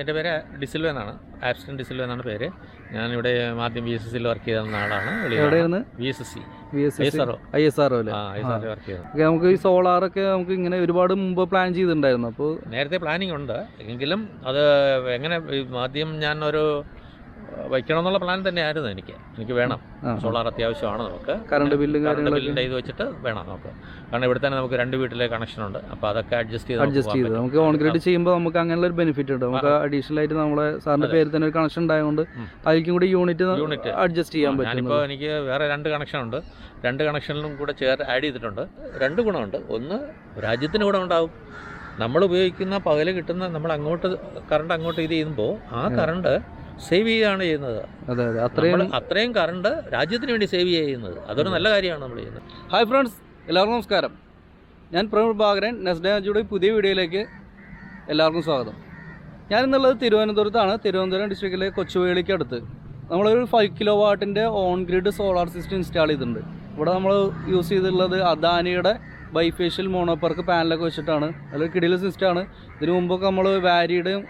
എന്റെ പേര് ഡിസിൽവ എന്നാണ്. ആബ്സ്റ്റൻ ഡിസിൽവ എന്നാണ് പേര്. ഞാനിവിടെ ആദ്യം ബി എസ് എസ് സിയിൽ വർക്ക് ചെയ്ത ആളാണ്. എവിടെയായിരുന്നു? B S S C I S R work ചെയ്തത് നമുക്ക് ഈ സോളാർ ഒക്കെ നമുക്ക് ഇങ്ങനെ ഒരുപാട് മുമ്പ് പ്ലാൻ ചെയ്തിട്ടുണ്ടായിരുന്നു. അപ്പോൾ നേരത്തെ പ്ലാനിങ് ഉണ്ട്. എങ്കിലും അത് എങ്ങനെ ആദ്യം ഞാൻ ഒരു വയ്ക്കണം എന്നുള്ള പ്ലാൻ തന്നെയായിരുന്നു എനിക്ക്. എനിക്ക് വേണം. സോളാർ അത്യാവശ്യമാണ് നമുക്ക്. കറണ്ട് ബില്ലും കറണ്ട് ബില്ലിന്റെ ഇത് വെച്ചിട്ട് വേണം നമുക്ക്. കാരണം ഇവിടെ തന്നെ നമുക്ക് രണ്ട് വീട്ടിലെ കണക്ഷൻ ഉണ്ട്. അപ്പോൾ അതൊക്കെ അഡ്ജസ്റ്റ് ചെയ്ത് അഡ്ജസ്റ്റ് ചെയ്ത്. നമുക്ക് ഓൺ ഗ്രിഡ് ചെയ്യുമ്പോൾ നമുക്ക് അങ്ങനെയുള്ള ഒരു ബെനിഫിറ്റ് ഉണ്ട്. നമുക്ക് അഡീഷണൽ ആയിട്ട് നമ്മുടെ സാറിന്റെ പേര് തന്നെ ഒരു കണക്ഷൻ ഉണ്ടായതുകൊണ്ട്. അതിലേക്കും കൂടി യൂണിറ്റ് യൂണിറ്റ് അഡ്ജസ്റ്റ് ചെയ്യാൻ പറ്റും ഞാനിപ്പോൾ എനിക്ക് വേറെ രണ്ട് കണക്ഷൻ ഉണ്ട്. രണ്ട് കണക്ഷനിലും കൂടെ ചേർ ആഡ് ചെയ്തിട്ടുണ്ട്. രണ്ട് ഗുണമുണ്ട്. ഒന്ന് രാജ്യത്തിന് ഗുണം ഉണ്ടാവും. നമ്മൾ ഉപയോഗിക്കുന്ന പകൽ കിട്ടുന്ന നമ്മൾ അങ്ങോട്ട് കറണ്ട് അങ്ങോട്ട് ഇത് ചെയ്യുമ്പോൾ ആ കറണ്ട് സേവ് ചെയ്യുകയാണ് ചെയ്യുന്നത്. അതെ അതെ. അത്രയും അത്രയും കറണ്ട് രാജ്യത്തിന് വേണ്ടി സേവ് ചെയ്യുന്നത്. അതൊരു നല്ല കാര്യമാണ് നമ്മൾ ചെയ്യുന്നത്. ഹായ് ഫ്രണ്ട്സ് എല്ലാവർക്കും നമസ്കാരം. ഞാൻ പ്രമുഖ ഭാഗരൻ നെസ്ഡാജിയുടെ പുതിയ വീഡിയോയിലേക്ക് എല്ലാവർക്കും സ്വാഗതം. ഞാൻ ഇന്നുള്ളത് തിരുവനന്തപുരത്താണ്. തിരുവനന്തപുരം ഡിസ്ട്രിക്റ്റിലെ കൊച്ചുവേളിക്ക് അടുത്ത് നമ്മളൊരു five kilo വാട്ടിന്റെ on grid solar system install ചെയ്തിട്ടുണ്ട്. ഇവിടെ നമ്മൾ യൂസ് ചെയ്തിട്ടുള്ളത് അദാനിയുടെ ബൈഫേഷ്യൽ മോണോപ്പർക്ക് പാനലൊക്കെ വെച്ചിട്ടാണ്. അതിൽ കിടില സിസ്റ്റമാണ് ഇതിനു മുമ്പൊക്കെ നമ്മൾ വാരിയുടെയും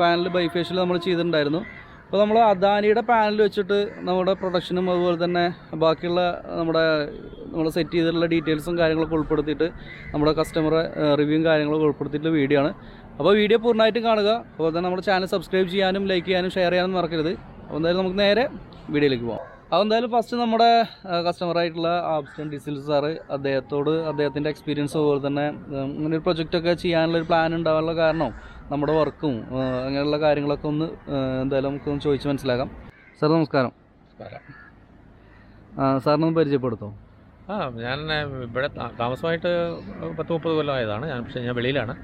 പാനൽ ബൈഫേഷ്യൽ നമ്മൾ ചെയ്തിട്ടുണ്ടായിരുന്നു. അപ്പോൾ നമ്മൾ അദാനിയുടെ പാനൽ വെച്ചിട്ട് നമ്മുടെ പ്രൊഡക്ഷനും അതുപോലെ തന്നെ ബാക്കിയുള്ള നമ്മുടെ നമ്മൾ സെറ്റ് ചെയ്തിട്ടുള്ള ഡീറ്റെയിൽസും കാര്യങ്ങളൊക്കെ ഉൾപ്പെടുത്തിയിട്ട് നമ്മുടെ കസ്റ്റമറെ റിവ്യൂവും കാര്യങ്ങളൊക്കെ ഉൾപ്പെടുത്തിയിട്ടുള്ള വീഡിയോ ആണ്. അപ്പോൾ വീഡിയോ പൂർണമായിട്ടും കാണുക. അതുപോലെ തന്നെ നമ്മുടെ ചാനൽ സബ്സ്ക്രൈബ് ചെയ്യാനും ലൈക്ക് ചെയ്യാനും ഷെയർ ചെയ്യാനും മറക്കരുത്. അപ്പോൾ എന്തായാലും നമുക്ക് നേരെ വീഡിയോയിലേക്ക് പോകാം അപ്പോൾ എന്തായാലും ഫസ്റ്റ് നമ്മുടെ കസ്റ്റമറായിട്ടുള്ള ആബ്സ്റ്റൻ ഡിസിൽ സാറ് അദ്ദേഹത്തോട് അദ്ദേഹത്തിന്റെ എക്സ്പീരിയൻസ് അതുപോലെ തന്നെ ഇങ്ങനെ ഒരു പ്രൊജക്റ്റൊക്കെ ചെയ്യാനുള്ള ഒരു പ്ലാൻ ഉണ്ടാവാനുള്ള കാരണം നമ്മുടെ വർക്കും അങ്ങനെയുള്ള കാര്യങ്ങളൊക്കെ ഒന്ന് എന്തായാലും നമുക്കൊന്ന് ചോദിച്ച് മനസ്സിലാക്കാം. സാർ നമസ്കാരം. സാറിനൊന്ന് പരിചയപ്പെടുത്തോ? ആ ഞാൻ ഇവിടെ താമസമായിട്ട് പത്ത് മുപ്പത് കൊല്ലമായതാണ് ഞാൻ പക്ഷേ ഞാൻ വെളിയിലാണ്.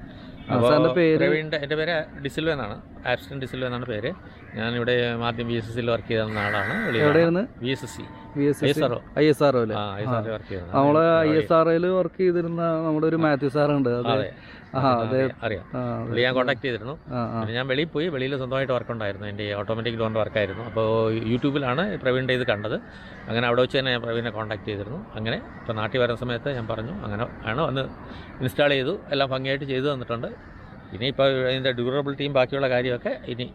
പേര്? എന്റെ പേര് ഡിസിൽവ എന്നാണ് ആബ്സ്റ്റൻ ഡിസിൽവ എന്നാണ് പേര്. ഞാനിവിടെ ആദ്യം ബി എസ് എസ് സിയിൽ വർക്ക് ചെയ്തിരുന്ന ആളാണ്. B S S C. I S R O I S R നമ്മളെ ഒയിൽ വർക്ക് ചെയ്തിരുന്ന നമ്മുടെ ഒരു മാത്യു സാർ ഉണ്ട് അറിയാം, ഞാൻ കോൺടാക്ട് ചെയ്തിരുന്നു. ഞാൻ വെളിയിൽ പോയി. വെളിയിൽ സ്വന്തമായിട്ട് വർക്ക് ഉണ്ടായിരുന്നു. എന്റെ ഓട്ടോമാറ്റിക് ലോൺ വർക്കായിരുന്നു അപ്പോൾ യൂട്യൂബിലാണ് പ്രവീണിന്റെ ഇത് കണ്ടത്. അങ്ങനെ അവിടെ വെച്ച് തന്നെ ഞാൻ പ്രവീണിനെ കോൺടാക്ട് ചെയ്തിരുന്നു. അങ്ങനെ ഇപ്പോൾ നാട്ടിൽ വരുന്ന സമയത്ത് ഞാൻ പറഞ്ഞു അങ്ങനെ ആണ്. വന്ന് ഇൻസ്റ്റാൾ ചെയ്തു. എല്ലാം ഭംഗിയായിട്ട് ചെയ്തു തന്നിട്ടുണ്ട്. ഇനിയിപ്പോൾ അതിന്റെ ഡ്യൂറബിലിറ്റിയും ബാക്കിയുള്ള കാര്യമൊക്കെ ഇനി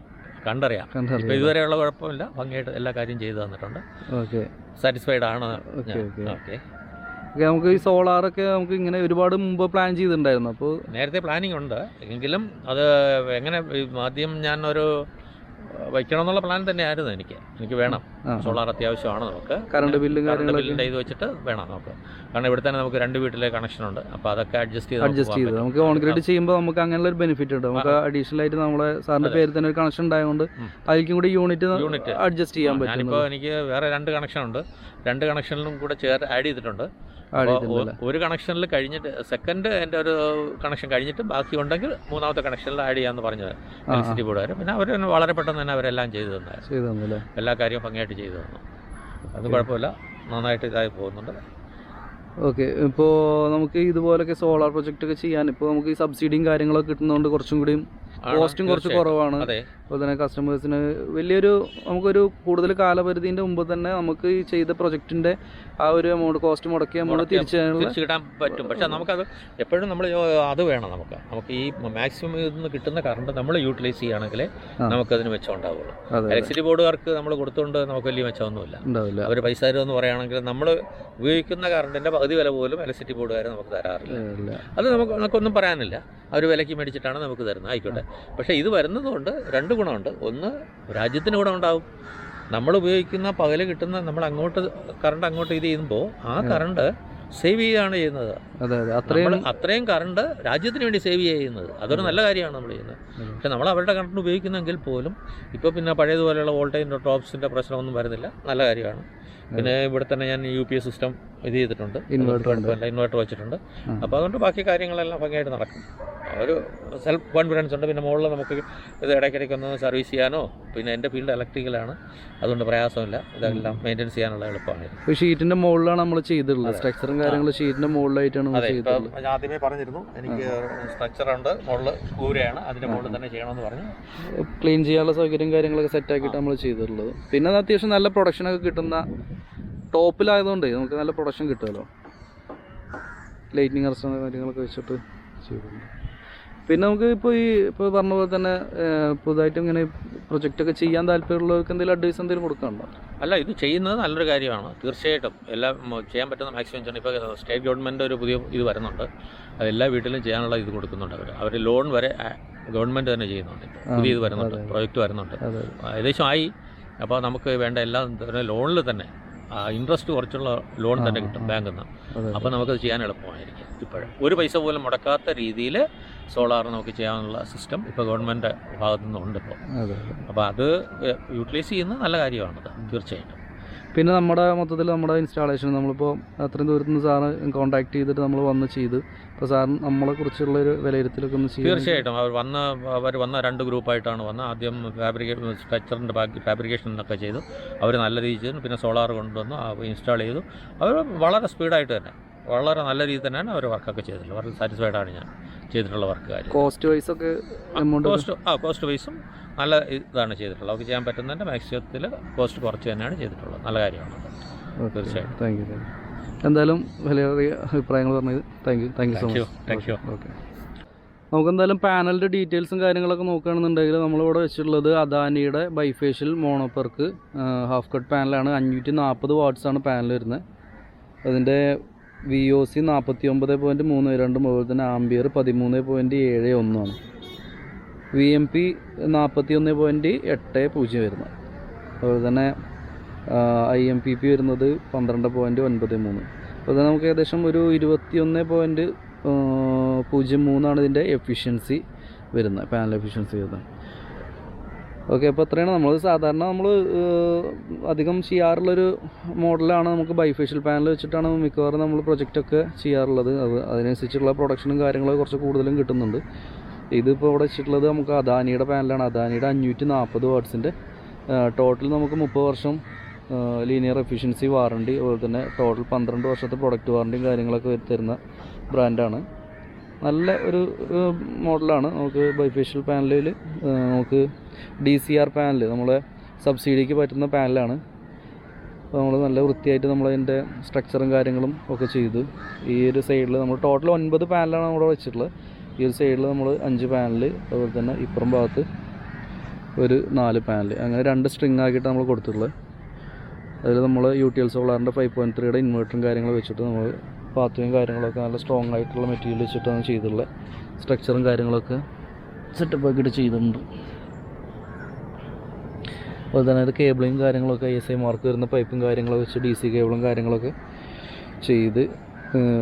കണ്ടറിയാം. കണ്ടറിയാം. ഇതുവരെയുള്ള കുഴപ്പമില്ല. ഭംഗിയായിട്ട് എല്ലാ കാര്യം ചെയ്തു തന്നിട്ടുണ്ട്. ഓക്കെ. സാറ്റിസ്ഫൈഡ് ആണ്. ഓക്കെ നമുക്ക് ഈ സോളാറൊക്കെ നമുക്ക് ഇങ്ങനെ ഒരുപാട് മുമ്പ് പ്ലാൻ ചെയ്തിട്ടുണ്ടായിരുന്നു. അപ്പോൾ നേരത്തെ പ്ലാനിങ് ഉണ്ട്. എങ്കിലും അത് എങ്ങനെ ആദ്യം ഞാൻ ഒരു വയ്ക്കണം എന്നുള്ള പ്ലാൻ തന്നെയായിരുന്നു എനിക്ക്. എനിക്ക് വേണം. സോളാർ അത്യാവശ്യമാണ് നമുക്ക്. കറണ്ട് ബില്ലും കറണ്ട് ബില്ലിന്റെ ഇത് വെച്ചിട്ട് വേണം നമുക്ക്. കാരണം ഇവിടെ തന്നെ നമുക്ക് രണ്ട് വീട്ടിലെ കണക്ഷൻ ഉണ്ട്. അപ്പോൾ അതൊക്കെ അഡ്ജസ്റ്റ് ചെയ്ത് അഡ്ജസ്റ്റ് ചെയ്ത്. നമുക്ക് ഓൺ ഗ്രിഡ് ചെയ്യുമ്പോൾ നമുക്ക് അങ്ങനെയുള്ള ഒരു ബെനിഫിറ്റ് ഉണ്ട്. നമുക്ക് അഡീഷണൽ ആയിട്ട് നമ്മുടെ സാറിന്റെ പേര് തന്നെ ഒരു കണക്ഷൻ ഉണ്ടായതുകൊണ്ട്. അതിലേക്കും കൂടി യൂണിറ്റ് യൂണിറ്റ് അഡ്ജസ്റ്റ് ചെയ്യാൻ പറ്റും ഞാനിപ്പോൾ എനിക്ക് വേറെ രണ്ട് കണക്ഷൻ ഉണ്ട്. രണ്ട് കണക്ഷനിലും കൂടെ ചേർ ആഡ് ചെയ്തിട്ടുണ്ട്. ഒരു കണക്ഷനിൽ കഴിഞ്ഞിട്ട് സെക്കൻഡ് എന്റെ ഒരു കണക്ഷൻ കഴിഞ്ഞിട്ട് ബാക്കി ഉണ്ടെങ്കിൽ മൂന്നാമത്തെ കണക്ഷനിൽ ആഡ് ചെയ്യാമെന്ന് പറഞ്ഞത്. എലക്ട്രിസിറ്റി ബോർഡുകാർ പിന്നെ അവർ വളരെ പെട്ടെന്ന് തന്നെ അവരെല്ലാം ചെയ്തു തന്നായിരുന്നു. ചെയ്തു തന്നല്ലേ? എല്ലാ കാര്യവും ഭംഗിയായിട്ട് ചെയ്തു തന്നു. അത് കുഴപ്പമില്ല. നന്നായിട്ട് ഇതായി പോകുന്നുണ്ട്. ഓക്കെ. ഇപ്പോൾ നമുക്ക് ഇതുപോലൊക്കെ സോളാർ പ്രൊജക്റ്റ് ഒക്കെ ചെയ്യാൻ ഇപ്പോൾ നമുക്ക് ഈ സബ്സിഡിയും കാര്യങ്ങളൊക്കെ കിട്ടുന്നതുകൊണ്ട് കുറച്ചും കൂടിയും കോസ്റ്റും കുറച്ച് കുറവാണ്. അതെ. അതുപോലെ തന്നെ കസ്റ്റമേഴ്സിന് വലിയൊരു നമുക്കൊരു കൂടുതൽ കാലപരിധിന്റെ മുമ്പ് തന്നെ നമുക്ക് ഈ ചെയ്ത പ്രൊജക്റ്റിന്റെ ആ ഒരു എമൗണ്ട് കോസ്റ്റ് മുടക്കി നമ്മൾ തിരിച്ചു കിട്ടാൻ പറ്റും. പക്ഷെ നമുക്കത് എപ്പോഴും നമ്മൾ അത് വേണം നമുക്ക്. നമുക്ക് ഈ മാക്സിമം ഇതിൽ നിന്ന് കിട്ടുന്ന കറണ്ട് നമ്മൾ യൂട്ടിലൈസ് ചെയ്യുകയാണെങ്കിൽ. നമുക്കതിന് മെച്ചം ഉണ്ടാവുള്ളൂ. ഇലക്ട്രിസിറ്റി ബോർഡുകാർക്ക് നമ്മൾ കൊടുത്തുകൊണ്ട് നമുക്ക് വലിയ മെച്ചമൊന്നുമില്ല. ഉണ്ടാവില്ല. അവർ പൈസ തരുമെന്ന് പറയുകയാണെങ്കിൽ നമ്മൾ ഉപയോഗിക്കുന്ന കറണ്ടിന്റെ പകുതി വില പോലും ഇലക്ട്രിസിറ്റി ബോർഡുകാർ നമുക്ക് തരാറില്ല. അത് നമുക്ക് നമുക്കൊന്നും പറയാനില്ല. അവർ വിലയ്ക്ക് മേടിച്ചിട്ടാണ് നമുക്ക് തരുന്നത്. ആയിക്കോട്ടെ. പക്ഷേ ഇത് വരുന്നതുകൊണ്ട് രണ്ട് ഗുണമുണ്ട്. ഒന്ന് രാജ്യത്തിന് ഗുണമുണ്ടാവും നമ്മൾ ഉപയോഗിക്കുന്ന പകൽ കിട്ടുന്ന നമ്മൾ അങ്ങോട്ട് കറണ്ട് അങ്ങോട്ട് ഇത് ചെയ്യുമ്പോൾ ആ കറണ്ട് സേവ് ചെയ്യുകയാണ് ചെയ്യുന്നത്. അതെ അതെ. അത്രയും അത്രയും കറണ്ട് രാജ്യത്തിന് വേണ്ടി സേവ് ചെയ്യുന്നത്. അതൊരു നല്ല കാര്യമാണ് നമ്മൾ ചെയ്യുന്നത്. പക്ഷെ നമ്മൾ അവരുടെ കറണ്ട് ഉപയോഗിക്കുന്നെങ്കിൽ പോലും ഇപ്പോൾ പിന്നെ പഴയതുപോലെയുള്ള വോൾട്ടേജിന്റെ ടോപ്സിന്റെ പ്രശ്നമൊന്നും വരുന്നില്ല. നല്ല കാര്യമാണ്. പിന്നെ ഇവിടെ തന്നെ ഞാൻ യു പി എസ് സിസ്റ്റം ഇത് ചെയ്തിട്ടുണ്ട്. ഇൻവേർട്ടർ ഉണ്ട്. ഇൻവെർട്ടർ വെച്ചിട്ടുണ്ട്. അപ്പോൾ അതുകൊണ്ട് ബാക്കി കാര്യങ്ങളെല്ലാം ഭംഗിയായിട്ട് നടക്കും. ഒരു സെൽഫ് കോൺഫിഡൻസ് ഉണ്ട്. പിന്നെ മുകളിൽ നമുക്ക് ഇത് ഇടയ്ക്കിടയ്ക്ക് ഒന്ന് സർവീസ് ചെയ്യാനോ പിന്നെ എന്റെ ഫീൽഡ് ഇലക്ട്രിക്കലാണ് അതുകൊണ്ട് പ്രയാസമില്ല. ഇതെല്ലാം മെയിന്റെയിൻ ചെയ്യാനുള്ള എളുപ്പമാണ്. ഇപ്പോൾ ഷീറ്റിന്റെ മുകളിലാണ് നമ്മൾ ചെയ്തിട്ടുള്ളത്. സ്ട്രക്ചറും കാര്യങ്ങളും ഷീറ്റിന്റെ മുകളിലായിട്ടാണ് അതെ ഞാൻ ആദ്യമേ പറഞ്ഞിരുന്നു. എനിക്ക് സ്ട്രക്ചറുണ്ട് മുകളിൽ കൂരയാണ്. അതിന്റെ മുകളിൽ തന്നെ ചെയ്യണമെന്ന് പറഞ്ഞു. ക്ലീൻ ചെയ്യാനുള്ള സൗകര്യം കാര്യങ്ങളൊക്കെ സെറ്റാക്കിയിട്ട് നമ്മൾ ചെയ്തിട്ടുള്ളത്. പിന്നെ അത് അത്യാവശ്യം നല്ല പ്രൊഡക്ഷനൊക്കെ കിട്ടുന്ന ടോപ്പിലായതുകൊണ്ട് നമുക്ക് നല്ല പ്രൊഡക്ഷൻ കിട്ടുമല്ലോ. ലൈറ്റിനിങ് അറസ്റ്റ് കാര്യങ്ങളൊക്കെ വെച്ചിട്ട് ചെയ്തിട്ടുണ്ട്. പിന്നെ നമുക്ക് ഇപ്പോൾ ഈ ഇപ്പോൾ പറഞ്ഞ പോലെ തന്നെ പുതുതായിട്ട് ഇങ്ങനെ പ്രൊജക്റ്റൊക്കെ ചെയ്യാൻ താല്പര്യമുള്ളവർക്ക് എന്തെങ്കിലും അഡ്വൈസ് എന്തെങ്കിലും കൊടുക്കാനുണ്ടോ? അല്ല ഇത് ചെയ്യുന്നത് നല്ലൊരു കാര്യമാണ്. തീർച്ചയായിട്ടും എല്ലാം ചെയ്യാൻ പറ്റുന്ന മാക്സിമം ചെയ്യണം ഇപ്പോൾ സ്റ്റേറ്റ് ഗവൺമെന്റ് ഒരു പുതിയ ഇത് വരുന്നുണ്ട്. അത് എല്ലാ വീട്ടിലും ചെയ്യാനുള്ള ഇത് കൊടുക്കുന്നുണ്ട് അവർ അവർ ലോൺ വരെ ഗവൺമെന്റ് തന്നെ ചെയ്യുന്നുണ്ട്. പുതിയ ഇത് വരുന്നുണ്ട് പ്രൊജക്റ്റ് വരുന്നുണ്ട്. ഏകദേശം ആയി. അപ്പോൾ നമുക്ക് വേണ്ട എല്ലാം ലോണിൽ തന്നെ ഇൻട്രസ്റ്റ് കുറച്ചുള്ള ലോൺ തന്നെ കിട്ടും. ബാങ്കിൽ നിന്ന് അപ്പോൾ നമുക്കത് ചെയ്യാൻ എളുപ്പമായിരിക്കും ഇപ്പോഴും. ഒരു പൈസ പോലും മുടക്കാത്ത രീതിയിൽ സോളാർ നമുക്ക് ചെയ്യാനുള്ള സിസ്റ്റം ഇപ്പോൾ ഗവൺമെന്റ് ഭാഗത്തു നിന്നുണ്ട് ഇപ്പോൾ അപ്പോൾ അത്. യൂട്ടിലൈസ് ചെയ്യുന്നത് നല്ല കാര്യമാണത് തീർച്ചയായിട്ടും. പിന്നെ നമ്മുടെ മൊത്തത്തിൽ നമ്മുടെ ഇൻസ്റ്റാളേഷൻ നമ്മളിപ്പോൾ അത്രയും ദൂരത്ത് നിന്ന് സാറ് കോൺടാക്ട് ചെയ്തിട്ട് നമ്മൾ വന്ന് ചെയ്ത്. അപ്പോൾ സാറിന് നമ്മളെ കുറിച്ചുള്ള ഒരു വിലയിരുത്തലൊക്കെ ഒന്ന് ചെയ്യും തീർച്ചയായിട്ടും. അവർ വന്ന അവർ വന്ന രണ്ട് ഗ്രൂപ്പായിട്ടാണ് വന്നത്. ആദ്യം ഫാബ്രിക്കേഷൻ സ്ട്രക്ചറിന്റെ ബാക്കി ഫാബ്രിക്കേഷൻ എന്നൊക്കെ ചെയ്തു. അവർ നല്ല രീതിയിൽ ചെയ്തു. പിന്നെ സോളാർ കൊണ്ടുവന്നു ഇൻസ്റ്റാൾ ചെയ്തു. അവർ വളരെ സ്പീഡായിട്ട് തന്നെ വളരെ നല്ല രീതിയിൽ തന്നെയാണ് അവർ വർക്കൊക്കെ ചെയ്തിട്ടുള്ളത്. വളരെ സാറ്റിസ്ഫൈഡ് ആണ് ഞാൻ ചെയ്തിട്ടുള്ള വർക്ക് കാര്യം. കോസ്റ്റ് വൈസ് ഒക്കെ കോസ്റ്റ് ആ കോസ്റ്റ് വൈസും നല്ല ഇതാണ് ചെയ്തിട്ടുള്ളത്. അവർക്ക് ചെയ്യാൻ പറ്റുന്നതിന്റെ മാക്സിമത്തിൽ കോസ്റ്റ് കുറച്ച് തന്നെയാണ് ചെയ്തിട്ടുള്ളത്. നല്ല കാര്യമാണ്. തീർച്ചയായും. താങ്ക് യു താങ്ക് യു എന്തായാലും വിലയേറിയ അഭിപ്രായങ്ങൾ പറഞ്ഞത് thank you thank you so much thank you okay നമുക്ക് എന്തായാലും പാനലിന്റെ ഡീറ്റെയിൽസും കാര്യങ്ങളൊക്കെ നോക്കുകയാണെന്നുണ്ടെങ്കിൽ നമ്മളിവിടെ വെച്ചിട്ടുള്ളത് അദാനിയുടെ bifacial mono PERC half cut പാനലാണ് അഞ്ഞൂറ്റി നാൽപ്പത് വാട്ട്സാണ് പാനൽ വരുന്നത്. അതിന്റെ വി ഒ സി നാൽപ്പത്തി ഒമ്പത് പോയിന്റ് മൂന്ന് രണ്ടും അതുപോലെ തന്നെ ആംബിയർ പതിമൂന്ന് പോയിന്റ് ഏഴ് ഒന്നാണ് വി എം പി നാൽപ്പത്തി ഒന്ന് പോയിന്റ് എട്ട് പൂജ്യം വരുന്നത് അതുപോലെ തന്നെ ഐ എം പി പി വരുന്നത് പന്ത്രണ്ട് പോയിന്റ് ഒൻപത് മൂന്ന്. അപ്പോൾ തന്നെ നമുക്ക് ഏകദേശം ഒരു ഇരുപത്തി ഒന്ന് പോയിന്റ് പൂജ്യം മൂന്നാണ് ഇതിന്റെ എഫിഷ്യൻസി വരുന്നത് പാനൽ എഫിഷ്യൻസി വരുന്നത്. ഓക്കെ അപ്പോൾ അത്രയാണ്. നമ്മൾ സാധാരണ നമ്മൾ അധികം ചെയ്യാറുള്ളൊരു മോഡലാണ് നമുക്ക് ബൈഫേഷ്യൽ പാനൽ വെച്ചിട്ടാണ് മിക്കവാറും നമ്മൾ പ്രൊജക്റ്റൊക്കെ ചെയ്യാറുള്ളത്. അത് അതിനനുസരിച്ചുള്ള പ്രൊഡക്ഷനും കാര്യങ്ങളൊക്കെ കുറച്ച് കൂടുതലും കിട്ടുന്നുണ്ട്. ഇതിപ്പോൾ ഇവിടെ വെച്ചിട്ടുള്ളത് നമുക്ക് അദാനിയുടെ പാനലാണ്. അദാനിയുടെ അഞ്ഞൂറ്റി നാൽപ്പത് വാട്ട്സിന്റെ ടോട്ടൽ നമുക്ക് മുപ്പത് വർഷം ലീനിയർ എഫിഷ്യൻസി വാറണ്ടി അതുപോലെ തന്നെ ടോട്ടൽ പന്ത്രണ്ട് വർഷത്തെ പ്രൊഡക്റ്റ് വാറണ്ടിയും കാര്യങ്ങളൊക്കെ തരുന്ന ബ്രാൻഡാണ് നല്ല ഒരു മോഡലാണ് നമുക്ക് ബൈഫേഷ്യൽ പാനലിൽ നമുക്ക് ഡി സി ആർ പാനൽ നമ്മളെ സബ്സിഡിക്ക് പറ്റുന്ന പാനലാണ് അപ്പോൾ നമ്മൾ നല്ല വൃത്തിയായിട്ട് നമ്മളതിന്റെ സ്ട്രക്ചറും കാര്യങ്ങളും ഒക്കെ ചെയ്തു. ഈ ഒരു സൈഡിൽ നമ്മൾ ടോട്ടൽ ഒൻപത് പാനലാണ് നമ്മൾ വെച്ചിട്ടുള്ളത്. ഈ ഒരു സൈഡിൽ നമ്മൾ അഞ്ച് പാനൽ അതുപോലെ തന്നെ ഇപ്പുറം ഭാഗത്ത് ഒരു നാല് പാനൽ അങ്ങനെ രണ്ട് സ്ട്രിങ് ആക്കിയിട്ട് നമ്മൾ കൊടുത്തിട്ടുള്ളത് അതിൽ നമ്മൾ യു ടി എൽ സോളാറിന്റെ ഫൈവ് പോയിന്റ് ത്രീയുടെ ഇൻവേർട്ടറും കാര്യങ്ങളും വെച്ചിട്ട് നമ്മൾ പാത്രയും കാര്യങ്ങളൊക്കെ നല്ല സ്ട്രോങ് ആയിട്ടുള്ള മെറ്റീരിയൽ വെച്ചിട്ടാണ് ചെയ്തിട്ടുള്ളത് സ്ട്രക്ചറും കാര്യങ്ങളൊക്കെ സെറ്റപ്പ് ആക്കിയിട്ട് ചെയ്തിട്ടുണ്ട്. അതുപോലെ തന്നെ അത് കേബിളും കാര്യങ്ങളൊക്കെ എസ് ഐ മാർക്ക് വരുന്ന പൈപ്പും കാര്യങ്ങളൊക്കെ വെച്ച് ഡി സി കേബിളും കാര്യങ്ങളൊക്കെ ചെയ്ത്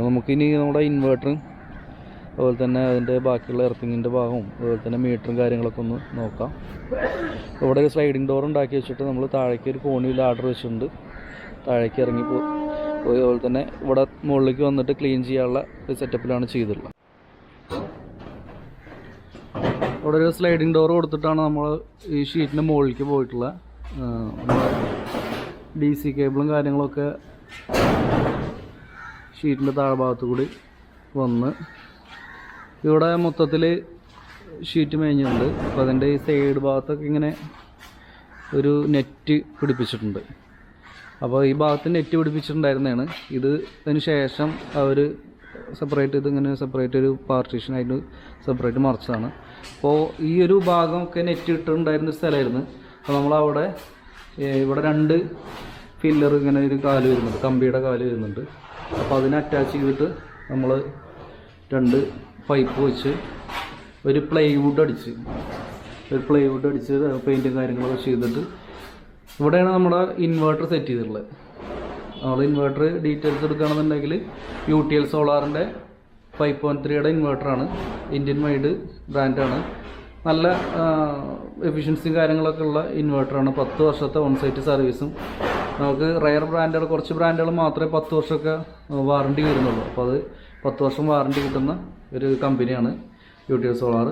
നമുക്കിനി നമ്മുടെ ഇൻവേർട്ടറും അതുപോലെ തന്നെ അതിന്റെ ബാക്കിയുള്ള എർത്തിങ്ങിന്റെ ഭാഗവും അതുപോലെ തന്നെ മീറ്ററും കാര്യങ്ങളൊക്കെ ഒന്ന് നോക്കാം. ഇവിടെ ഒരു സ്ലൈഡിങ് ഡോർ ഉണ്ടാക്കി വെച്ചിട്ട് നമ്മൾ താഴേക്ക് ഒരു കോണിയിൽ ആർഡർ വെച്ചിട്ടുണ്ട്. താഴേക്ക് ഇറങ്ങി പോയി. അതുപോലെ തന്നെ ഇവിടെ മുകളിലേക്ക് വന്നിട്ട് ക്ലീൻ ചെയ്യാനുള്ള ഒരു സെറ്റപ്പിലാണ് ചെയ്തിട്ടുള്ളത്. ഇവിടെ ഒരു സ്ലൈഡിങ് ഡോർ കൊടുത്തിട്ടാണ് നമ്മൾ ഈ ഷീറ്റിന്റെ മുകളിലേക്ക് പോയിട്ടുള്ളത്. ഡി സി കേബിളും കാര്യങ്ങളൊക്കെ ഷീറ്റിന്റെ താഴ്ഭാഗത്തു കൂടി വന്ന് ഇവിടെ മൊത്തത്തിൽ ഷീറ്റ് മേഞ്ഞിട്ടുണ്ട് അപ്പോൾ അതിന്റെ ഈ സൈഡ് ഭാഗത്തൊക്കെ ഇങ്ങനെ ഒരു നെറ്റ് പിടിപ്പിച്ചിട്ടുണ്ട്. അപ്പോൾ ഈ ഭാഗത്ത് നെറ്റ് പിടിപ്പിച്ചിട്ടുണ്ടായിരുന്നതാണ്. ഇത് അതിന് ശേഷം അവർ സെപ്പറേറ്റ് ഇതിങ്ങനെ സെപ്പറേറ്റ് ഒരു പാർട്ടീഷൻ ആയിട്ട് സെപ്പറേറ്റ് മറിച്ചതാണ്. അപ്പോൾ ഈ ഒരു ഭാഗമൊക്കെ നെറ്റ് ഇട്ടുണ്ടായിരുന്ന സ്ഥലമായിരുന്നു. അപ്പോൾ നമ്മളവിടെ ഇവിടെ രണ്ട് ഫില്ലർ ഇങ്ങനെ ഒരു കാൽ വരുന്നുണ്ട്. കമ്പിയുടെ കാൽ വരുന്നുണ്ട്. അപ്പോൾ അതിനെ അറ്റാച്ച് ചെയ്തിട്ട് നമ്മൾ രണ്ട് പൈപ്പ് വെച്ച് ഒരു പ്ലൈവുഡ് അടിച്ച്. ഒരു പ്ലൈവുഡ് അടിച്ച് പെയിന്റും കാര്യങ്ങളൊക്കെ ചെയ്തിട്ട് ഇവിടെയാണ് നമ്മുടെ ഇൻവേർട്ടർ സെറ്റ് ചെയ്തിട്ടുള്ളത്. നമ്മൾ ഇൻവേർട്ടർ ഡീറ്റെയിൽസ് എടുക്കുകയാണെന്നുണ്ടെങ്കിൽ യു ടി എൽ സോളാറിന്റെ ഫൈവ് പോയിന്റ് ത്രീയുടെ ഇൻവേർട്ടറാണ് ഇന്ത്യൻ മെയ്ഡ് ബ്രാൻഡാണ് നല്ല എഫിഷ്യൻസിയും കാര്യങ്ങളൊക്കെ ഉള്ള ഇൻവേർട്ടറാണ് പത്ത് വർഷത്തെ ഓൺ സൈറ്റ് സർവീസും നമുക്ക് റയർ ബ്രാൻഡുകൾ കുറച്ച് ബ്രാൻഡുകൾ മാത്രമേ പത്ത് വർഷമൊക്കെ വാറണ്ടി വരുന്നുള്ളൂ. അപ്പോൾ അത് പത്ത് വർഷം വാറണ്ടി കിട്ടുന്ന ഒരു കമ്പനിയാണ് യു ടി എസ് സോളാർ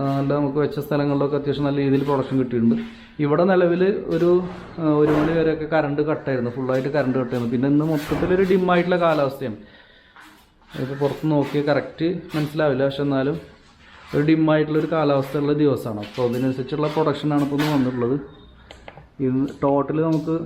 നല്ല നമുക്ക് വെച്ച സ്ഥലങ്ങളിലൊക്കെ അത്യാവശ്യം നല്ല രീതിയിൽ പ്രൊഡക്ഷൻ കിട്ടിയിട്ടുണ്ട്. ഇവിടെ നിലവിൽ ഒരു ഒരു മണി വരെയൊക്കെ കറണ്ട് കട്ടായിരുന്നു ഫുള്ളായിട്ട് കറണ്ട് കട്ടായിരുന്നു പിന്നെ ഇന്ന് മൊത്തത്തിലൊരു ഡിമ്മായിട്ടുള്ള കാലാവസ്ഥയാണ്. ഇപ്പോൾ പുറത്ത് നോക്കിയാൽ കറക്റ്റ് മനസ്സിലാവില്ല. പക്ഷെ എന്നാലും ഒരു ഡിമ്മായിട്ടുള്ളൊരു കാലാവസ്ഥയുള്ള ദിവസമാണ്. അപ്പോൾ അതിനനുസരിച്ചുള്ള പ്രൊഡക്ഷനാണ് ഇപ്പോൾ ഒന്ന് വന്നിട്ടുള്ളത്. ഇത് ടോട്ടൽ നമുക്ക്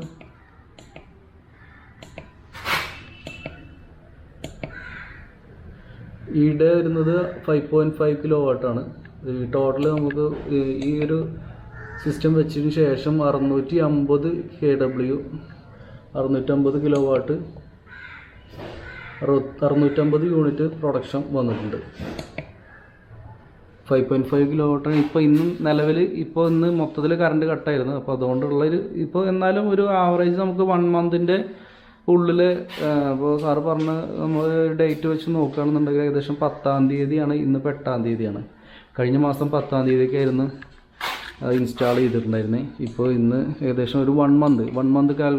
ഈടെ വരുന്നത് ഫൈവ് പോയിന്റ് ഫൈവ് കിലോ വാട്ടാണ് ഈ ടോട്ടൽ നമുക്ക് ഈ- ഈ ഒരു സിസ്റ്റം വെച്ചതിന് ശേഷം അറുന്നൂറ്റി അമ്പത് കെ ഡബ്ല്യു അറുന്നൂറ്റമ്പത് കിലോ വാട്ട് അറുന്നൂറ്റമ്പത് യൂണിറ്റ് പ്രൊഡക്ഷൻ വന്നിട്ടുണ്ട്. ഫൈവ് പോയിന്റ് ഫൈവ് കിലോ വാട്ടാണ് ഇപ്പോൾ ഇന്നും നിലവിൽ ഇപ്പോൾ ഇന്ന് മൊത്തത്തിൽ കറണ്ട് കട്ടായിരുന്നു അപ്പോൾ അതുകൊണ്ടുള്ളൊരു ഇപ്പോൾ എന്നാലും ഒരു ആവറേജ് നമുക്ക് വൺ മന്തിന്റെ ഉള്ളിൽ ഇപ്പോൾ സാറ് പറഞ്ഞ നമ്മൾ ഡേറ്റ് വെച്ച് നോക്കുകയാണെന്നുണ്ടെങ്കിൽ ഏകദേശം പത്താം തീയതിയാണ് ഇന്ന് എട്ടാം തീയതിയാണ്. കഴിഞ്ഞ മാസം പത്താം തീയതിയൊക്കെ ആയിരുന്നു ഇൻസ്റ്റാൾ ചെയ്തിട്ടുണ്ടായിരുന്നത് ഇപ്പോൾ ഇന്ന് ഏകദേശം ഒരു വൺ മന്ത് വൺ മന്ത് കാൽ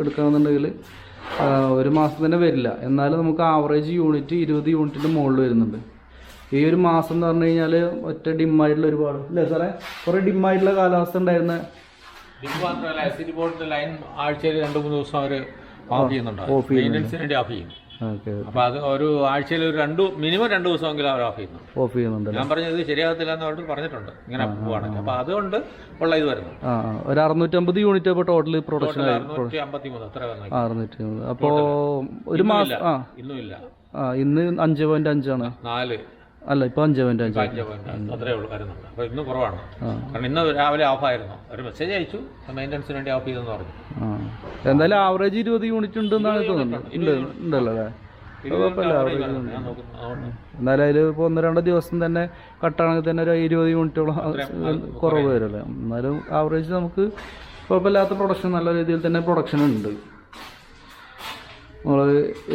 എടുക്കുകയാണെന്നുണ്ടെങ്കിൽ ഒരു മാസം തന്നെ വരില്ല. എന്നാലും നമുക്ക് ആവറേജ് യൂണിറ്റ് ഇരുപത് യൂണിറ്റിന്റെ മുകളിൽ വരുന്നുണ്ട്. ഈ ഒരു മാസം എന്ന് പറഞ്ഞു കഴിഞ്ഞാൽ ഒറ്റ ഡിമ്മായിട്ടുള്ള ഒരുപാട് അല്ലേ സാറേ കുറേ ഡിമ്മായിട്ടുള്ള കാലാവസ്ഥ ഉണ്ടായിരുന്ന? ഇത് മാത്രമല്ല ലൈൻ ആഴ്ചയിൽ രണ്ട് മൂന്ന് ദിവസം അവർ ഓഫ് ചെയ്യുന്നുണ്ട്. ഓഫ് ചെയ്യും അപ്പൊ അത് ഒരു ആഴ്ചയിൽ ഒരു രണ്ട് മിനിമം രണ്ട് ദിവസമെങ്കിലും അവർ ഓഫ് ചെയ്യുന്നു. ഓഫ് ചെയ്യുന്നുണ്ട് ഞാൻ പറഞ്ഞത് ശരിയാകത്തില്ല എന്ന് അവരോട് പറഞ്ഞിട്ടുണ്ട്. ഇങ്ങനെ പോവാണെങ്കിൽ. അപ്പൊ അതുകൊണ്ട് ഉള്ള ഇത് വരുന്നു. ഒരു അറുന്നൂറ്റമ്പത് യൂണിറ്റ് അപ്പോൾ ടോട്ടൽ പ്രൊഡക്ഷൻ അറുന്നൂറ്റി അപ്പോ ഒരു മാസം ആ. ഇന്നും ഇല്ല ആ ഇന്ന് അഞ്ച് പോയിന്റ് അഞ്ചാണ് നാല്. അല്ല ഇപ്പൊ അഞ്ച് പോയിന്റ് അഞ്ച്. അഞ്ച് പോയിന്റ് അത്രേ ഉള്ളൂ വരുന്നുണ്ട് അപ്പോൾ ഇന്ന് കുറവാണ്. കാരണം ഇന്ന് രാവിലെ ഓഫ് ആയിരുന്നു. ഒരു മെസ്സേജ് അയച്ചു. മെയിന്റനൻസിന് വേണ്ടി ഓഫ് ചെയ്തെന്ന് പറഞ്ഞു. എന്തായാലും ആവറേജ് ഇരുപത് യൂണിറ്റ് ഉണ്ടെന്നാണ് തോന്നുന്നത്. ഉണ്ട്. ഉണ്ടല്ലോ അല്ലേ? നോക്കുന്നു. അതുകൊണ്ട് എന്നാലും അതിൽ ഇപ്പോൾ ഒന്ന് രണ്ട് ദിവസം തന്നെ കട്ടാണെങ്കിൽ തന്നെ ഒരു ഇരുപത് യൂണിറ്റോളം കുറവ് വരുമല്ലേ എന്നാലും ആവറേജ് നമുക്ക് കുഴപ്പമില്ലാത്ത പ്രൊഡക്ഷൻ നല്ല രീതിയിൽ തന്നെ പ്രൊഡക്ഷൻ ഉണ്ട്. നമ്മൾ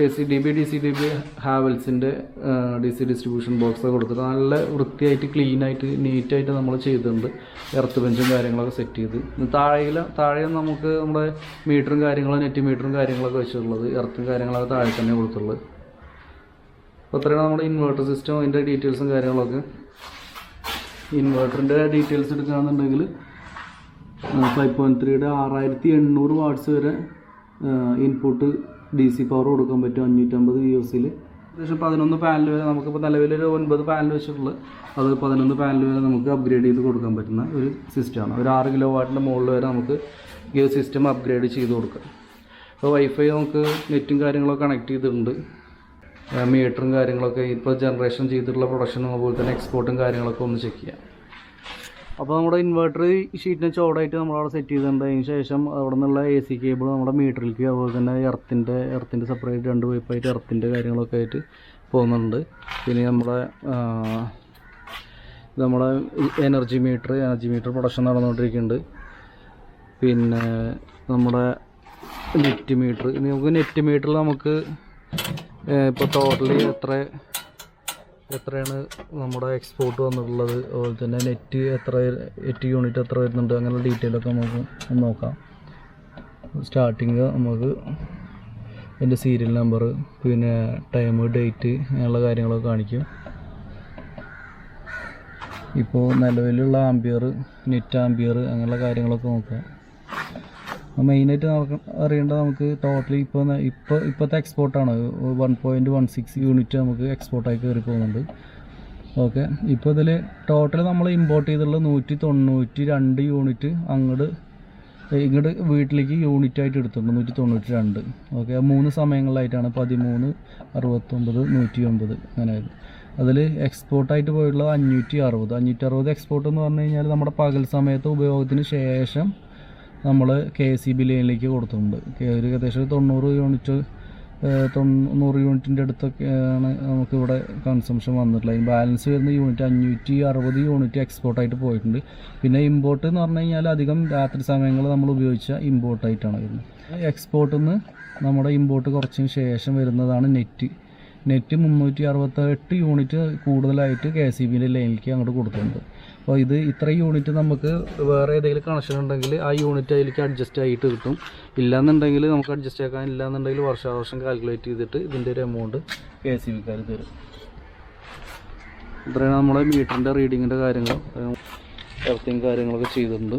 A C D B D C D B ഹാവൽസിന്റെ D C distribution box കൊടുത്തിട്ട് നല്ല വൃത്തിയായിട്ട് ക്ലീനായിട്ട് നീറ്റായിട്ട് നമ്മൾ ചെയ്തിട്ടുണ്ട്. എർത്ത് ബെഞ്ചും കാര്യങ്ങളൊക്കെ സെറ്റ് ചെയ്ത്. ഇനി താഴെയില താഴെ നമുക്ക് നമ്മുടെ മീറ്ററും കാര്യങ്ങളും നെറ്റ് മീറ്ററും കാര്യങ്ങളൊക്കെ വെച്ചിട്ടുള്ളത്. എർത്തും കാര്യങ്ങളൊക്കെ താഴെ തന്നെ കൊടുത്തിട്ടുള്ളത്. അപ്പോൾ അത്രയാണ് നമ്മുടെ ഇൻവേർട്ടർ സിസ്റ്റം അതിന്റെ ഡീറ്റെയിൽസും കാര്യങ്ങളൊക്കെ. ഇൻവേർട്ടറിന്റെ ഡീറ്റെയിൽസ് എടുക്കുകയാണെന്നുണ്ടെങ്കിൽ ഫൈവ് പോയിന്റ് ത്രീയുടെ ആറായിരത്തി എണ്ണൂറ് വാട്ട്സ് വരെ ഇൻപുട്ട് ഡി സി പവർ കൊടുക്കാൻ പറ്റും അഞ്ഞൂറ്റമ്പത് വി എസ് സിൽ ഏകദേശം പതിനൊന്ന് പാനൽ വരെ നമുക്കിപ്പോൾ നിലവിലൊരു ഒൻപത് പാനൽ വെച്ചിട്ടുള്ളത്. അത് പതിനൊന്ന് പാനൽ വരെ നമുക്ക് അപ്ഗ്രേഡ് ചെയ്ത് കൊടുക്കാൻ പറ്റുന്ന ഒരു സിസ്റ്റമാണ് ഒരു ആറ് കിലോ വാട്ടിന്റെ മുകളിൽ വരെ നമുക്ക് ഈ സിസ്റ്റം അപ്ഗ്രേഡ് ചെയ്ത് കൊടുക്കാം. ഇപ്പോൾ വൈഫൈ നമുക്ക് നെറ്റും കാര്യങ്ങളൊക്കെ കണക്ട് ചെയ്തിട്ടുണ്ട്. മീറ്ററും കാര്യങ്ങളൊക്കെ ഇപ്പോൾ ജനറേഷൻ ചെയ്തിട്ടുള്ള പ്രൊഡക്ഷനും അതുപോലെ തന്നെ എക്സ്പോർട്ടും കാര്യങ്ങളൊക്കെ ഒന്ന് ചെക്ക് ചെയ്യാം. അപ്പോൾ നമ്മുടെ ഇൻവെർട്ടർ ഷീറ്റിനെ ചോടായിട്ട് നമ്മളവിടെ സെറ്റ് ചെയ്തിട്ടുണ്ട്. അതിന് ശേഷം അവിടെ നിന്നുള്ള എ സി കേബിൾ നമ്മുടെ മീറ്ററിലേക്ക് അതുപോലെ തന്നെ എർത്തിന്റെ എർത്തിന്റെ സെപ്പറേറ്റ് രണ്ട് പൈപ്പായിട്ട് എർത്തിന്റെ കാര്യങ്ങളൊക്കെ ആയിട്ട് പോകുന്നുണ്ട്. പിന്നെ നമ്മുടെ നമ്മുടെ energy meter energy meter production നടന്നുകൊണ്ടിരിക്കുന്നുണ്ട്. പിന്നെ നമ്മുടെ നെറ്റ് മീറ്റർ നമുക്ക് നെറ്റ് മീറ്ററിൽ നമുക്ക് ഇപ്പോൾ ടോട്ടലി എത്ര എത്രയാണ് നമ്മുടെ എക്സ്പോർട്ട് വന്നിട്ടുള്ളത്? അതുപോലെ തന്നെ നെറ്റ് എത്ര എറ്റ് യൂണിറ്റ് എത്ര വരുന്നുണ്ട്? അങ്ങനെയുള്ള ഡീറ്റെയിൽ ഒക്കെ നമുക്ക് നോക്കാം. സ്റ്റാർട്ടിങ് നമുക്ക് എന്റെ സീരിയൽ നമ്പർ പിന്നെ ടൈം ഡേറ്റ് അങ്ങനെയുള്ള കാര്യങ്ങളൊക്കെ കാണിക്കും. ഇപ്പോൾ നിലവിലുള്ള ആംബിയർ നെറ്റ് ആംബിയർ അങ്ങനെയുള്ള കാര്യങ്ങളൊക്കെ നോക്കാം. മെയിനായിട്ട് നമുക്ക് അറിയേണ്ടത് നമുക്ക് ടോട്ടലി ഇപ്പോൾ ഇപ്പോൾ ഇപ്പോഴത്തെ എക്സ്പോർട്ടാണ് one point one six unit നമുക്ക് എക്സ്പോർട്ടായി കയറി പോകുന്നുണ്ട്. ഓക്കെ ഇപ്പോൾ ഇതിൽ ടോട്ടൽ നമ്മൾ ഇമ്പോർട്ട് ചെയ്തിട്ടുള്ളത് നൂറ്റി തൊണ്ണൂറ്റി രണ്ട് യൂണിറ്റ് അങ്ങോട്ട് ഇങ്ങോട്ട് വീട്ടിലേക്ക് യൂണിറ്റ് ആയിട്ട് എടുത്തിട്ടുണ്ട്. നൂറ്റി തൊണ്ണൂറ്റി രണ്ട്. ഓക്കെ മൂന്ന് സമയങ്ങളിലായിട്ടാണ് പതിമൂന്ന് അറുപത്തൊമ്പത് നൂറ്റി ഒമ്പത് അങ്ങനെ അതിൽ എക്സ്പോർട്ടായിട്ട് പോയിട്ടുള്ളത് അഞ്ഞൂറ്റി അറുപത്. അഞ്ഞൂറ്റി അറുപത് എക്സ്പോർട്ട് എന്ന് പറഞ്ഞു കഴിഞ്ഞാൽ നമ്മുടെ പകൽ സമയത്ത് ഉപയോഗത്തിന് ശേഷം നമ്മൾ കെ എസ് സി ബി ലൈനിലേക്ക് കൊടുത്തിട്ടുണ്ട് ഒരു ഏകദേശം തൊണ്ണൂറ് യൂണിറ്റ് തൊണ്ണൂറ് യൂണിറ്റിന്റെ അടുത്തൊക്കെയാണ് നമുക്കിവിടെ കൺസംഷൻ വന്നിട്ടുള്ളത്. ബാലൻസ് വരുന്ന യൂണിറ്റ് അഞ്ഞൂറ്റി അറുപത് യൂണിറ്റ് എക്സ്പോർട്ടായിട്ട് പോയിട്ടുണ്ട്. പിന്നെ ഇമ്പോർട്ട് എന്ന് പറഞ്ഞു കഴിഞ്ഞാൽ അധികം രാത്രി സമയങ്ങൾ നമ്മൾ ഉപയോഗിച്ച ഇമ്പോർട്ടായിട്ടാണ് വരുന്നത്. എക്സ്പോർട്ടിൽ നിന്ന് നമ്മുടെ ഇമ്പോർട്ട് കുറച്ചതിന് ശേഷം വരുന്നതാണ് നെറ്റ് നെറ്റ് മുന്നൂറ്റി അറുപത്തെട്ട് യൂണിറ്റ് കൂടുതലായിട്ട് കെ സി ബിന്റെ ലൈനിലേക്ക് അങ്ങോട്ട് കൊടുത്തിട്ടുണ്ട്. അപ്പോൾ ഇത് ഇത്ര യൂണിറ്റ് നമുക്ക് വേറെ ഏതെങ്കിലും കണക്ഷൻ ഉണ്ടെങ്കിൽ ആ യൂണിറ്റ് അതിലേക്ക് അഡ്ജസ്റ്റ് ആയിട്ട് കിട്ടും. ഇല്ലാന്നുണ്ടെങ്കിൽ നമുക്ക് അഡ്ജസ്റ്റ് ആക്കാൻ ഇല്ലാന്നുണ്ടെങ്കിൽ വർഷാവർഷം കാൽക്കുലേറ്റ് ചെയ്തിട്ട് ഇതിന്റെ ഒരു എമൗണ്ട് കെ സി ബിക്കാർ തരും. ഇത്രയാണ് നമ്മുടെ മീറ്ററിന്റെ റീഡിങ്ങിന്റെ കാര്യങ്ങൾ. എർത്തിങ് കാര്യങ്ങളൊക്കെ ചെയ്തിട്ടുണ്ട്.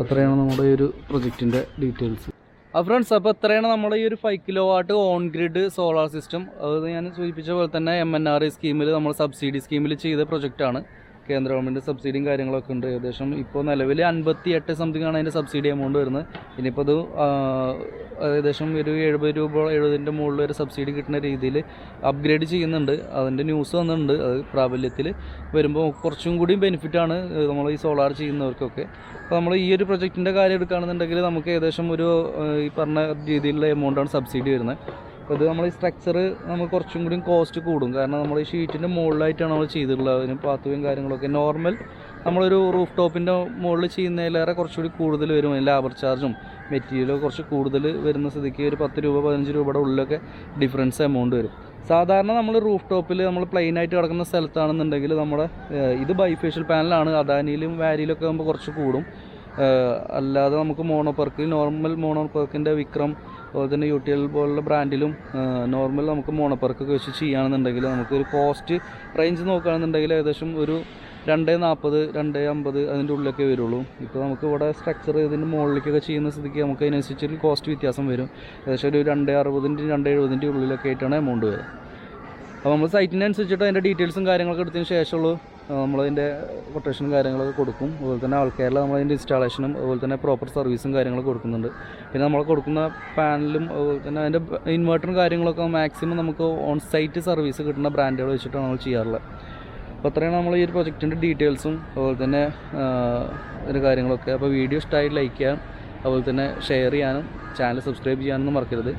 അത്രയാണ് നമ്മുടെ ഈ ഒരു പ്രൊജക്റ്റിന്റെ ഡീറ്റെയിൽസ് ആ ഫ്രണ്ട്സ് അപ്പോൾ ഇത്രയാണ് നമ്മുടെ ഈ ഒരു five kilo watt on grid solar system അത് ഞാൻ സൂചിപ്പിച്ച പോലെ തന്നെ എം എൻ ആർ ഐ സ്കീമിൽ നമ്മൾ സബ്സിഡി സ്കീമിൽ ചെയ്ത പ്രൊജക്റ്റാണ് കേന്ദ്ര ഗവൺമെന്റ് സബ്സിഡിയും കാര്യങ്ങളൊക്കെ ഉണ്ട്. ഏകദേശം ഇപ്പോൾ നിലവിൽ അൻപത്തി എട്ട് സംതിങ് ആണ് അതിന്റെ സബ്സിഡി എമൗണ്ട് വരുന്നത്. ഇനിയിപ്പോൾ അത് ഏകദേശം ഒരു എഴുപത് രൂപ എഴുപതിന്റെ മുകളിൽ ഒരു സബ്സിഡി കിട്ടുന്ന രീതിയിൽ അപ്ഗ്രേഡ് ചെയ്യുന്നുണ്ട്. അതിന്റെ ന്യൂസ് വന്നിട്ടുണ്ട്. അത് പ്രാബല്യത്തിൽ വരുമ്പോൾ കുറച്ചും കൂടി ബെനിഫിറ്റാണ് നമ്മൾ ഈ സോളാർ ചെയ്യുന്നവർക്കൊക്കെ. അപ്പോൾ നമ്മൾ ഈ ഒരു പ്രൊജക്റ്റിന്റെ കാര്യം എടുക്കുകയാണെന്നുണ്ടെങ്കിൽ നമുക്ക് ഏകദേശം ഒരു ഈ പറഞ്ഞ രീതിയിലുള്ള എമൗണ്ടാണ് സബ്സിഡി വരുന്നത്. അപ്പോൾ ഇത് നമ്മൾ ഈ സ്ട്രക്ചർ നമ്മൾ കുറച്ചും കൂടി കോസ്റ്റ് കൂടും. കാരണം നമ്മൾ ഈ ഷീറ്റിന്റെ മുകളിലായിട്ടാണ് നമ്മൾ ചെയ്തിട്ടുള്ളത്. അതിന് പാത്തുവയും കാര്യങ്ങളൊക്കെ. നോർമൽ നമ്മളൊരു റൂഫ് ടോപ്പിന്റെ മുകളിൽ ചെയ്യുന്നതിലേറെ കുറച്ചുകൂടി കൂടുതൽ വരും. ലാബർ ചാർജും മെറ്റീരിയലും കുറച്ച് കൂടുതൽ വരുന്ന സ്ഥിതിക്ക് ഒരു പത്ത് രൂപ പതിനഞ്ച് രൂപയുടെ ഉള്ളിലൊക്കെ ഡിഫറൻസ് എമൗണ്ട് വരും. സാധാരണ നമ്മൾ റൂഫ് ടോപ്പിൽ നമ്മൾ പ്ലെയിൻ ആയിട്ട് കിടക്കുന്ന സ്ഥലത്താണെന്നുണ്ടെങ്കിൽ നമ്മുടെ ഇത് ബൈഫേഷ്യൽ പാനലാണ് അദാനിയിലും വാരിയിലൊക്കെ ആകുമ്പോൾ കുറച്ച് കൂടും. അല്ലാതെ നമുക്ക് മോണോപർക്ക് നോർമൽ മോണോപർക്കിന്റെ വിക്രം അതുപോലെ തന്നെ യു പോലുള്ള ബ്രാൻഡിലും നോർമൽ നമുക്ക് മോണപ്പർക്കൊക്കെ വെച്ച് ചെയ്യുകയാണെന്നുണ്ടെങ്കിൽ നമുക്ക് ഒരു കോസ്റ്റ് റേഞ്ച് നോക്കുകയാണെന്നുണ്ടെങ്കിൽ ഏകദേശം ഒരു രണ്ട് നാൽപ്പത് രണ്ട് അമ്പത് അതിന്റെ ഉള്ളിലൊക്കെ വരുള്ളൂ. ഇപ്പോൾ നമുക്ക് ഇവിടെ സ്ട്രക്ചർ ഇതിന്റെ മുകളിലേക്കൊക്കെ ചെയ്യുന്ന സ്ഥിതിക്ക് നമുക്ക് അതിനനുസരിച്ച് കോസ്റ്റ് വ്യത്യാസം വരും. ഏകദേശം ഒരു രണ്ട് അറുപതിന്റെ രണ്ട് എഴുപതിന്റെ ഉള്ളിലൊക്കെ ആയിട്ടാണ് എമൗണ്ട് വരിക. അപ്പോൾ നമ്മൾ സൈറ്റിനനുസരിച്ചിട്ട് അതിന്റെ ഡീറ്റെയിൽസും കാര്യങ്ങളൊക്കെ എടുത്തതിന് ശേഷമുള്ളൂ. നമ്മളതിന്റെ കൊട്ടേഷനും കാര്യങ്ങളൊക്കെ കൊടുക്കും. അതുപോലെ തന്നെ ആൾക്കാരിൽ നമ്മളതിന്റെ ഇൻസ്റ്റാളേഷനും അതുപോലെ തന്നെ പ്രോപ്പർ സർവീസും കാര്യങ്ങളൊക്കെ കൊടുക്കുന്നുണ്ട്. പിന്നെ നമ്മൾ കൊടുക്കുന്ന പാനലും അതുപോലെ തന്നെ അതിന്റെ ഇൻവേർട്ടറും കാര്യങ്ങളൊക്കെ മാക്സിമം നമുക്ക് ഓൺ സൈറ്റ് സർവീസ് കിട്ടുന്ന ബ്രാൻഡുകൾ വെച്ചിട്ടാണ് നമ്മൾ ചെയ്യാറുള്ളത്. അപ്പോൾ അത്രയാണ് നമ്മൾ ഈ ഒരു പ്രൊജക്റ്റിന്റെ ഡീറ്റെയിൽസും അതുപോലെ തന്നെ ഒരു കാര്യങ്ങളൊക്കെ. അപ്പോൾ വീഡിയോ ഇഷ്ടമായി ലൈക്ക് ചെയ്യാൻ അതുപോലെ തന്നെ ഷെയർ ചെയ്യാനും ചാനൽ സബ്സ്ക്രൈബ് ചെയ്യാനൊന്നും മറക്കരുത്.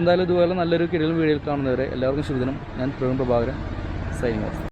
എന്തായാലും ഇതുപോലെ നല്ലൊരു കിടിലും വീഡിയോയിൽ കാണുന്നവരെ എല്ലാവർക്കും ശുഭദിനം. ഞാൻ പ്രവീൺ പ്രഭാകരൻ സൈനിങ്